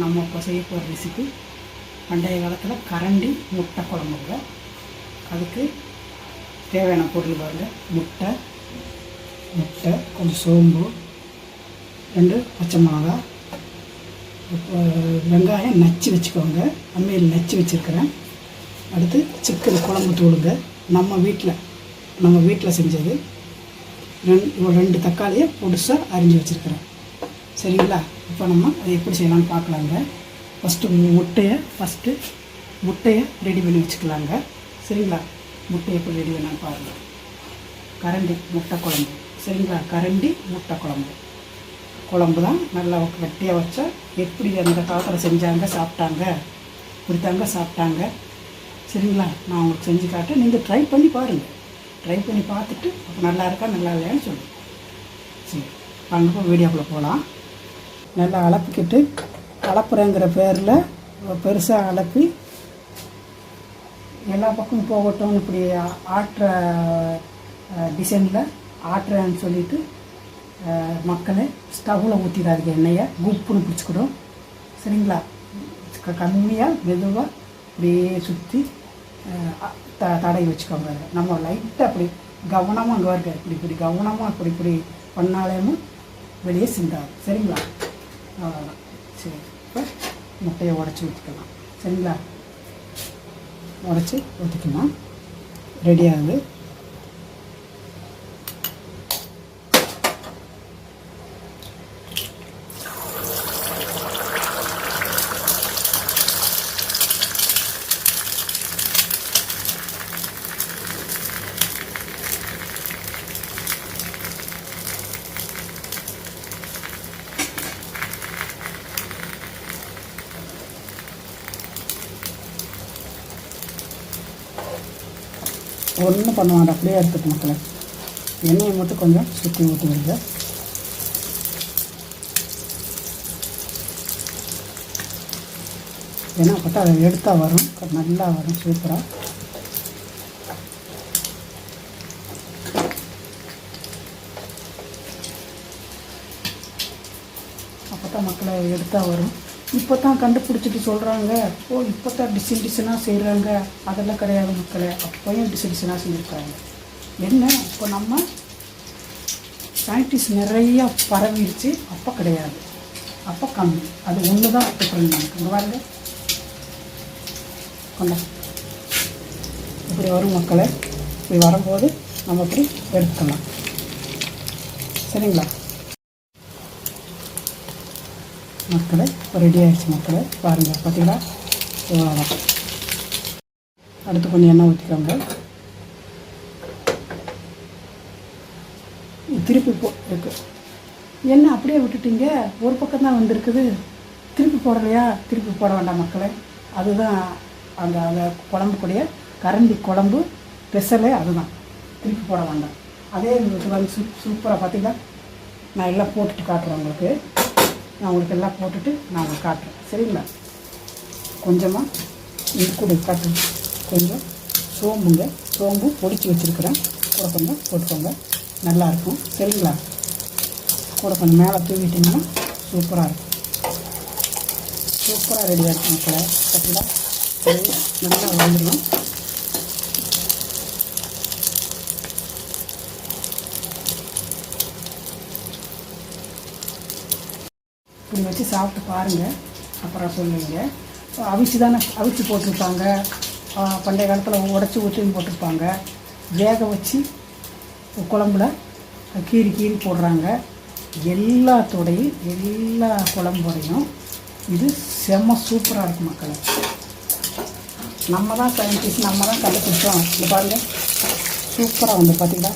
நம்ம இப்போ செய்ய போகிற ரெசிபி பண்டைய காலத்தில் கரண்டி முட்டை குழம்புங்க. அதுக்கு தேவையான பொருள் பாருங்கள் முட்டை முட்டை கொஞ்சம் சோம்பு ரெண்டு பச்சை மிளகா வெங்காயம் நச்சு வச்சுக்கோங்க. அம்மையில் நச்சு வச்சுருக்கிறேன். அடுத்து சிக்கன் குழம்பு தூளுங்க. நம்ம வீட்டில் நம்ம வீட்டில் செஞ்சது. ரெண்டு ஒரு ரெண்டு தக்காளியை பொடிசாக அரிஞ்சு வச்சுருக்கிறேன். சரிங்களா? இப்போ நம்ம அதை எப்படி செய்யலாம்னு பார்க்கலாங்க. ஃபஸ்ட்டு முட்டையை ஃபஸ்ட்டு முட்டையை ரெடி பண்ணி வச்சுக்கலாங்க. சரிங்களா? முட்டையை எப்படி ரெடி பண்ணால் பாருங்கள் கரண்டி முட்டை குழம்பு. சரிங்களா? கரண்டி முட்டை குழம்பு. குழம்பு தான் நல்லா கட்டியாக வச்சா எப்படி அந்த காலத்தில் செஞ்சாங்க சாப்பிட்டாங்க கொடுத்தாங்க சாப்பிட்டாங்க. சரிங்களா? நான் உங்களுக்கு செஞ்சு காட்டேன் நீங்கள் ட்ரை பண்ணி பாருங்கள் ட்ரை பண்ணி பார்த்துட்டு நல்லா இருக்கா நல்லா இல்லையான்னு சொல்லுங்கள் சரி அங்கே போய் வீடியோக்குள்ளே போகலாம். நல்லா அளப்பிக்கிட்டு அளப்புறேங்கிற பேரில் பெருசாக அளப்பி எல்லா பக்கமும் போகட்டும் இப்படி ஆட்டுற டிசைனில் ஆட்டுறேன்னு சொல்லிட்டு மக்களை ஸ்டவ்வில் ஊற்றிடாதீங்க எண்ணெயை. குப்புன்னு பிடிச்சிக்கிடும். சரிங்களா? க- கம்மியாக மெதுவாக அப்படியே சுற்றி த தடவி வச்சுக்கோங்க. நம்ம லைட்டாக அப்படி கவனமாக அங்கே இருக்க இப்படி இப்படி கவனமாக இப்படி இப்படி பண்ணாலேயும் வெளியே சிந்தாது. சரிங்களா? அவ்வளோதான் சரி இப்போ முட்டையை உடச்சி ஊற்றிக்கலாம் சரிங்களா? உடச்சி ஊற்றிக்கலாம் ரெடி ஆகுது. ஒன்றும் பண்ண வேண்டாம் அப்படியே எடுத்துட்டு மக்களை. எண்ணெயை மட்டும் கொஞ்சம் சுற்றி ஊற்றி ஏன்னா அப்போ அதை எடுத்தால் வரும். நல்லா வரும் சூப்பராக அப்போ தான் மக்களை எடுத்தால் வரும். இப்போ தான் கண்டுபிடிச்சிட்டு சொல்கிறாங்க ஓ இப்போ தான் டிசைன் டிசைனாக செய்கிறாங்க அதெல்லாம் கிடையாது மக்களை. அப்போயும் டிசைன் டிசைனாக செஞ்சுருக்காங்க. என்ன? இப்போ நம்ம சயின்டிஸ்ட் நிறையா பரவிடுச்சு அப்போ கிடையாது. அப்போ கம்மி. அது ஒன்று தான் டிஃப்ரெண்ட் நமக்கு இங்கே கொண்டா. இப்படி வரும் மக்களை. இப்படி வரும்போது நம்ம இப்படி எடுத்துக்கலாம். சரிங்களா? மக்களை இப்போ ரெடி ஆகிடுச்சு மக்களை பாருங்கள் பார்த்தீங்களா இவ்வளோதான் அடுத்து கொஞ்சம் எண்ணெய் ஊற்றிக்கோங்க திருப்பி போ இருக்கு என்ன அப்படியே விட்டுட்டீங்க ஒரு பக்கம் தான் வந்திருக்குது திருப்பி போடலையா திருப்பி போட வேண்டாம் மக்களை அதுதான் அந்த அந்த குழம்புக்குடைய கரண்டி குழம்பு ஸ்பெஷலே அதுதான் திருப்பி போட வேண்டாம் அதே வந்து சூப் சூப்பராக பார்த்தீங்கன்னா நான் எல்லாம் போட்டுட்டு காட்டுறேன் உங்களுக்கு நான் உங்களுக்கு எல்லாம் போட்டுட்டு நான் உங்களுக்கு காட்டுறேன். சரிங்களா? கொஞ்சமாக இது கூட காட்டு. கொஞ்சம் சோம்புங்க சோம்பு பொடிச்சு வச்சுருக்கிறேன். கூட கொஞ்சம் போட்டுக்கோங்க. நல்லாயிருக்கும் சரிங்களா? கூட கொஞ்சம் மேலே தூவிட்டிங்கன்னா சூப்பராக இருக்கும். சூப்பராக ரெடியாக இருக்கும். மக்களை பார்த்தீங்களா நல்லா வந்துடும் இப்படி வச்சு சாப்பிட்டு பாருங்கள் அப்புறம் சொல்லுவீங்க அவிச்சு தானே அவிச்சு போட்டிருப்பாங்க. பண்டைய காலத்தில் உடச்சி ஊற்றியும் போட்டிருப்பாங்க. வேக வச்சு குழம்புல கீறி கீறி போடுறாங்க. எல்லாத்தோடையும் எல்லா குழம்போடையும் இது செம்ம சூப்பராக இருக்கும் மக்களை. நம்ம தான் சயின்டிஸ்ட் நம்ம தான் கண்டுபிடிச்சோம். இது பாருங்கள் சூப்பராக வந்து பார்த்தீங்களா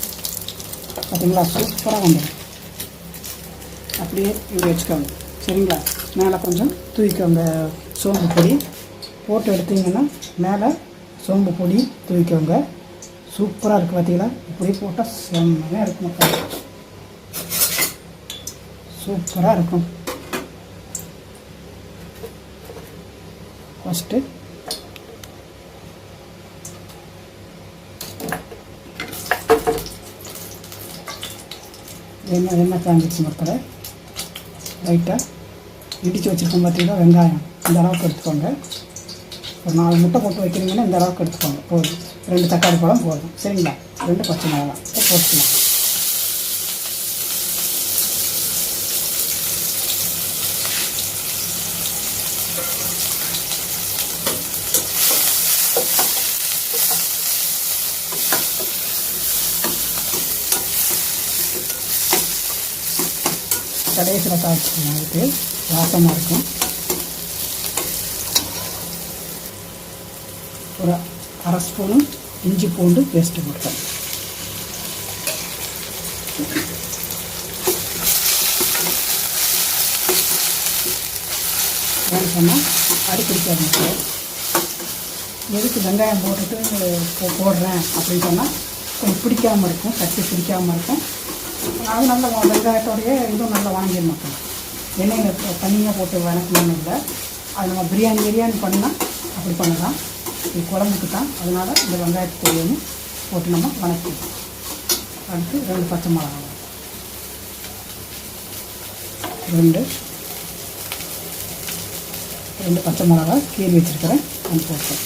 பார்த்தீங்களா சூப்பராக வந்து. அப்படியே இங்கே வச்சுக்கோங்க. சரிங்களா மேலே கொஞ்சம் தூக்கிக்கோங்க சோம்பு பொடி போட்டு எடுத்தீங்கன்னா மேலே சோம்பு பொடி தூக்கிக்கோங்க சூப்பராக இருக்குது பார்த்தீங்களா இப்படி போட்டால் செம்மையாக இருக்கும் மக்கள். சூப்பராக இருக்கும். ஃபஸ்ட்டு எண்ணெய் எண்ணெய் காஞ்சிச்சு மக்களை? லைட்டாக இடித்து வச்சுருக்கோம் பார்த்தீங்கன்னா வெங்காயம். இந்த அளவுக்கு எடுத்துக்கோங்க. ஒரு நாலு முட்டை போட்டு வைக்கிறீங்கன்னா இந்த அளவுக்கு எடுத்துக்கோங்க. போதும். ரெண்டு தக்காளி பழம் போதும். சரிங்களா? ரெண்டு பச்சை மிளகா. இப்போ போட்டுக்கலாம். கடைசியில் காய்ச்சிக்கலாம் அதுக்கு வாசமாக இருக்கும். ஒரு அரை ஸ்பூனும் இஞ்சி பூண்டு பேஸ்ட்டு போட்டேன். ஏன்னு அடிப்பிடிக்க ஆரம்பிச்சேன் எதுக்கு வெங்காயம் போட்டுட்டு போ- போடுறேன் அப்படின்னு சொன்னால் கொஞ்சம் பிடிக்காமல் இருக்கும் கட்டி பிடிக்காமல் இருக்கும். அது நல்ல வெங்காயத்தோடைய இதுவும் நல்லா வாங்கிடணும் மாட்டோம் எண்ணெயில் தனியாக போட்டு வணக்கணும்னு இல்லை. அது நம்ம பிரியாணி பிரியாணி பண்ணால் அப்படி பண்ணலாம். இது குழம்புக்கு தான். அதனால் இந்த வெங்காயத்துக்கு போட்டு நம்ம வணக்கிக்கலாம் அடுத்து ரெண்டு பச்சை மிளகா ரெண்டு. ரெண்டு பச்சை மிளகா கீழ் வச்சுருக்கிறேன். அது போட்டேன்.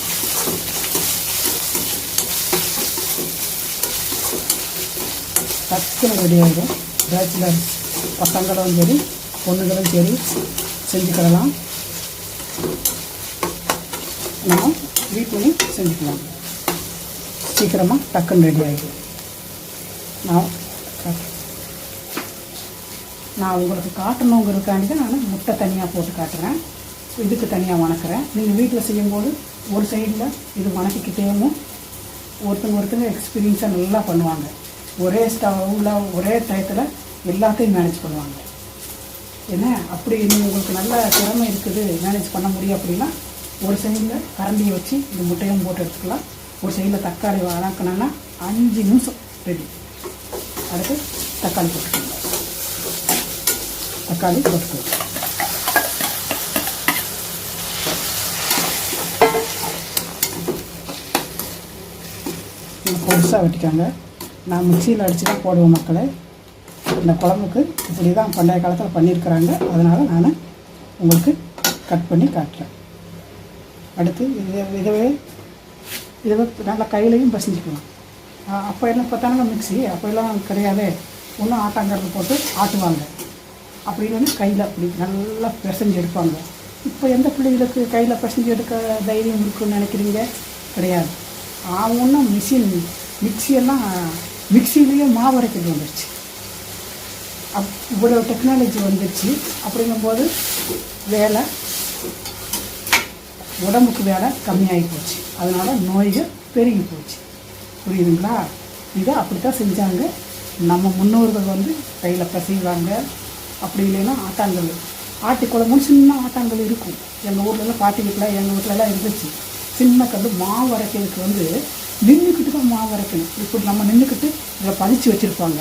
டக்குன்னு ரெடி ஆகிடும் பேச்சுலர் பசங்களும் சரி பொண்ணுங்களும் சரி செஞ்சுக்கிடலாம். நம்ம வீட்லேயும் செஞ்சுக்கலாம். சீக்கிரமாக டக்குன்னு ரெடி ஆகிடும் நான் நான் உங்களுக்கு காட்டணுங்கிறதுக்காண்டி தான் நான் முட்டை தனியாக போட்டு காட்டுறேன். இதுக்கு தனியாக வணக்கிறேன். நீங்கள் வீட்டில் செய்யும்போது ஒரு சைடில் இது வணக்கிக்கிட்டேவும் ஒருத்தங்க ஒருத்தங்க எக்ஸ்பீரியன்ஸாக நல்லா பண்ணுவாங்க. ஒரே ஸ்டவ்வில் ஒரே டயத்தில் எல்லாத்தையும் மேனேஜ் பண்ணுவாங்க. என்ன? அப்படி நீங்கள் உங்களுக்கு நல்ல திறமை இருக்குது மேனேஜ் பண்ண முடியும் அப்படின்னா ஒரு சைடில் கரண்டியை வச்சு இந்த முட்டையும் போட்டு எடுத்துக்கலாம். ஒரு சைடில் தக்காளி வணக்கணும்னா அஞ்சு நிமிஷம் ரெடி அடுத்து தக்காளி போட்டுக்கோங்க தக்காளி போட்டுக்கோங்க பொருசாக வெட்டிக்காங்க. நான் மிக்சியில் அடித்து தான் போடுவேன் மக்களை. இந்த குழம்புக்கு இப்படி தான் பண்டைய காலத்தில் பண்ணியிருக்கிறாங்க அதனால் நான் உங்களுக்கு கட் பண்ணி காட்டுறேன். அடுத்து இதை இதுவே இதுவே நல்லா கையிலையும் பசிஞ்சுக்கலாம் அப்போ என்ன பார்த்தாங்கன்னா மிக்ஸி அப்போ எல்லாம் ஒன்றும் ஆட்டாங்கிறது போட்டு ஆட்டுவாங்க. அப்படி இல்லைன்னா கையில் அப்படி நல்லா பிசைஞ்சு எடுப்பாங்க. இப்போ எந்த பிள்ளைகளுக்கு கையில் பிசைஞ்சு எடுக்க தைரியம் இருக்குன்னு நினைக்கிறீங்க? கிடையாது. ஆகும்னா மிஷின் மிக்சியெல்லாம் மிக்சிலேயே மாவு அரைக்கிறது வந்துருச்சு. அப் இவ்வளோ டெக்னாலஜி வந்துடுச்சு அப்படிங்கும்போது வேலை உடம்புக்கு வேலை கம்மியாகி போச்சு. அதனால் நோய்கள் பெருகி போச்சு. புரியுதுங்களா? இதை அப்படி தான் செஞ்சாங்க. நம்ம முன்னோர்கள் வந்து கையில் பசைவாங்க. அப்படி இல்லைன்னா ஆட்டாங்கல். ஆட்டி சின்ன ஆட்டாங்கல் இருக்கும். எங்கள் ஊர்லலாம் பாட்டி வீட்டில் எங்கள் வீட்டிலலாம் இருந்துச்சு. சின்ன கல் மாவு அரைக்கிறதுக்கு வந்து நின்றுக்கிட்டு தான் மாவு அரைக்கணும். இப்படி நம்ம நின்றுக்கிட்டு இதில் பதிச்சு வச்சுருப்பாங்க.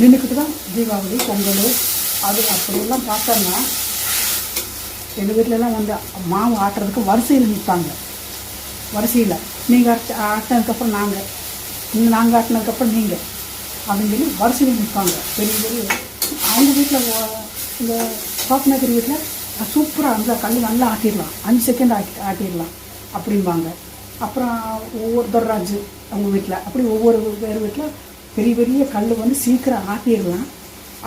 நின்றுக்கிட்டு தான் தீபாவளி பொங்கல் அது அப்படியெல்லாம் பார்த்தோம்னா எங்கள் வீட்டிலலாம் வந்து மாவு ஆட்டுறதுக்கு வரிசையில் நிற்பாங்க வரிசையில். நீங்கள் ஆட்ட ஆட்டினதுக்கப்புறம் நாங்கள் நீங்கள் நாங்கள் ஆட்டினதுக்கப்புறம் நீங்கள் அப்படின்னு சொல்லி வரிசையில் நிற்பாங்க பெரிய பெரிய. அவங்க வீட்டில் இந்த பாப்பநகர் வீட்டில் சூப்பராக அந்த கல் நல்லா ஆட்டிடலாம். அஞ்சு செகண்ட் ஆட்டி ஆட்டிடலாம் அப்படிம்பாங்க. அப்புறம் ஒவ்வொரு துர்ராஜ் அவங்க வீட்டில் அப்படி ஒவ்வொரு பேர் வீட்டில் பெரிய பெரிய கல் வந்து சீக்கிரம் ஆட்டிடலாம்.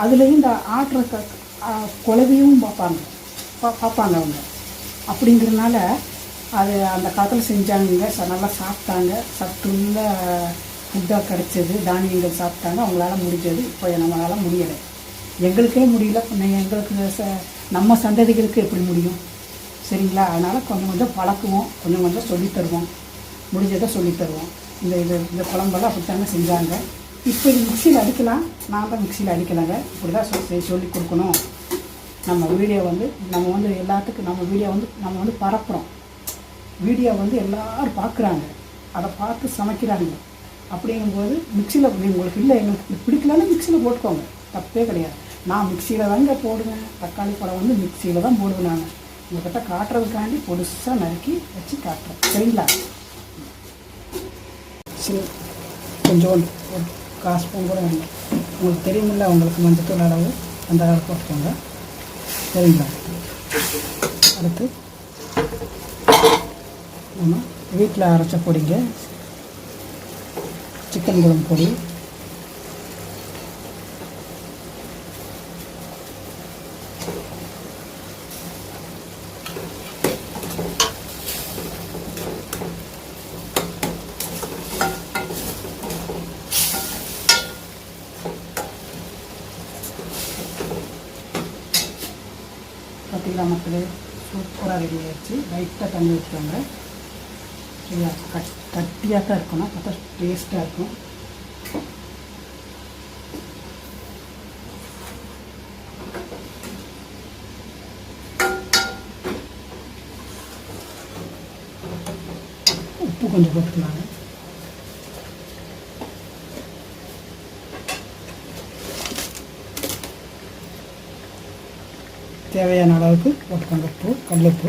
அதுலேயும் இந்த ஆட்டுற க குலவையும் பார்ப்பாங்க. பா பார்ப்பாங்க அவங்க. அப்படிங்கிறனால அது அந்த காலத்தில் செஞ்சாங்க. ச- நல்லா சாப்பிட்டாங்க. சத்துள்ள ஃபுட்டாக கிடச்சது. தானியங்கள் சாப்பிட்டாங்க. அவங்களால முடிஞ்சது. இப்போ நம்மளால் முடியலை. எங்களுக்கே முடியல. எங்களுக்கு ச- நம்ம சந்ததிகளுக்கு எப்படி முடியும்? சரிங்களா? அதனால் கொஞ்சம் கொஞ்சம் பழக்குவோம். கொஞ்சம் கொஞ்சம் சொல்லித் தருவோம். முடிஞ்சதை சொல்லித் தருவோம். இந்த இது இந்த குழம்பெல்லாம் அப்படித்தாங்க செஞ்சாங்க. இப்போ இது மிக்சியில் அடிக்கலாம். நான் தான் மிக்சியில் அடிக்கலைங்க. இப்படி தான் சொல்லி சொல்லி கொடுக்கணும். நம்ம வீடியோ வந்து நம்ம வந்து எல்லாத்துக்கும் நம்ம வீடியோ வந்து நம்ம வந்து பரப்புகிறோம் வீடியோ வந்து எல்லோரும் பார்க்குறாங்க. அதை பார்த்து சமைக்கிறாங்க. அப்படிங்கும்போது மிக்சியில் உங்களுக்கு இல்லை எங்களுக்கு பிடிக்கலன்னு மிக்சியில் போட்டுக்கோங்க. தப்பே கிடையாது. நான் மிக்சியில் தாங்க போடுவேன். தக்காளி பழம் வந்து மிக்சியில் தான் போடுவேன் நான். உங்கள்கிட்ட காட்டுறதுக்காண்டி பொடுசாக நறுக்கி வச்சு காட்டுறேன். சரிங்களா? சரி. கொஞ்சோண்டு ஒரு காசு ஸ்பூன் கூட வேணும் உங்களுக்கு தெரியுமில்ல உங்களுக்கு மஞ்சத்தூள் அளவு அந்த அளவு போட்டுக்கோங்க. சரிங்களா? அடுத்து நம்ம வீட்டில் அரைச்ச பொடிங்க சிக்கன் குழம்பு பொடி பார்த்தீங்களா மக்களே சூப்பராக ரெடி ஆகிடுச்சு லைட்டாக தண்ணி ஊற்றுவாங்க சரியா? கட் கட்டியாக தான் இருக்கணும். பார்த்தா டேஸ்ட்டாக இருக்கும். உப்பு கொஞ்சம் போட்டுக்கலாங்க. தேவையான அளவுக்கு போட்டுக்கோங்க. உப்பு கல்லுப்பு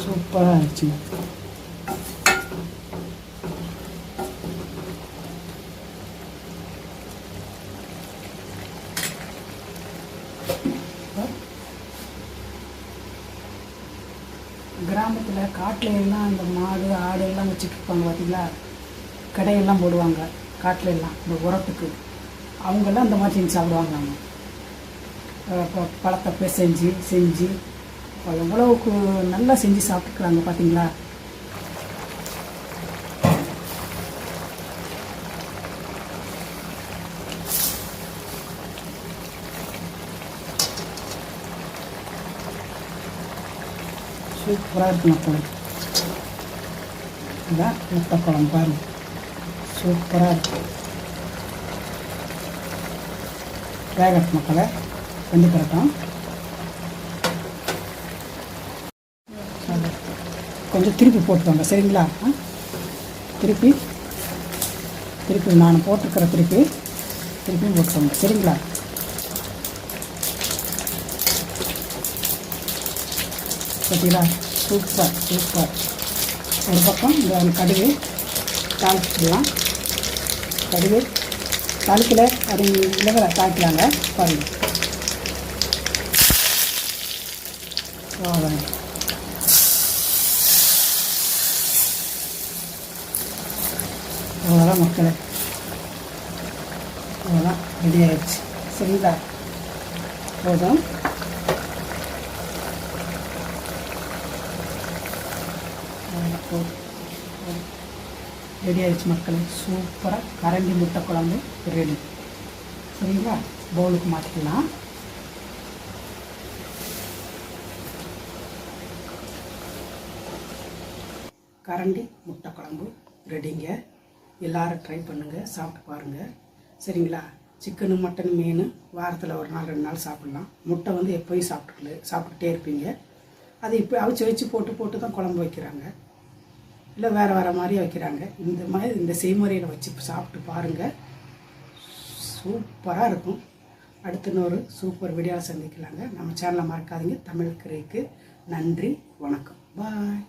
சூப்பராக இருந்துச்சுங்க கிராமத்தில் காட்டில் எல்லாம் இந்த மாடு வச்சுட்ருப்பாங்க பார்த்தீங்களா? கடையெல்லாம் போடுவாங்க காட்டில் எல்லாம் இந்த உரத்துக்கு. அவங்கெல்லாம் அந்த மாதிரி செஞ்சு சாப்பிடுவாங்க அவங்க ப- பழத்தை பிசைஞ்சு செஞ்சு எவ்வளவுக்கு நல்லா செஞ்சு சாப்பிட்டுக்கிறாங்க பார்த்தீங்களா? சூப்பராக இருக்கு அப்போ இதுதான் முட்டை குழம்பு பாருங்க சூப்பராக இருக்கு வேகட் மக்களை வெந்து கிடக்கும் கொஞ்சம் திருப்பி போட்டுக்கோங்க சரிங்களா? திருப்பி. திருப்பி நான் போட்டிருக்கிற திருப்பி திருப்பியும் போட்டுக்கோங்க சரிங்களா? பார்த்தீங்களா சூப்பர் சூப்பர். ஒரு பக்கம் இந்த ஒரு கடுகு தாளிச்சிடலாம் கடுகு தாளிக்கல அது இலவர தாளிக்கலாங்க பாருங்கள் அவ்வளோதாங்க அவ்வளோதான் மக்களை. அவ்வளோதான் ரெடி ஆகிடுச்சு சரிங்களா? போதும். போதும். ரெடி ஆகிடுச்சு மக்களை. சூப்பராக கரண்டி முட்டை குழம்பு ரெடி சரிங்களா? பவுலுக்கு மாற்றிக்கலாம் கரண்டி முட்டை குழம்பு ரெடிங்க எல்லோரும் ட்ரை பண்ணுங்கள் சாப்பிட்டு பாருங்கள் சரிங்களா? சிக்கனு மட்டன் மீன் வாரத்தில் ஒரு நாள் ரெண்டு நாள் சாப்பிட்லாம். முட்டை வந்து எப்போயும் சாப்பிட்டு சாப்பிட்டுட்டே இருப்பீங்க. அது இப்போ அவிச்சு வச்சு போட்டு போட்டு தான் குழம்பு வைக்கிறாங்க. இல்லை வேறு வேறு மாதிரி வைக்கிறாங்க. இந்த மாதிரி இந்த செய்முறையில் வச்சு சாப்பிட்டு பாருங்கள் சூப்பராக இருக்கும். அடுத்த இன்னொரு சூப்பர் வீடியோவில் சந்திக்கலாங்க. நம்ம சேனலை மறக்காதீங்க. தமிழ் கிரைக்கு நன்றி வணக்கம். பாய்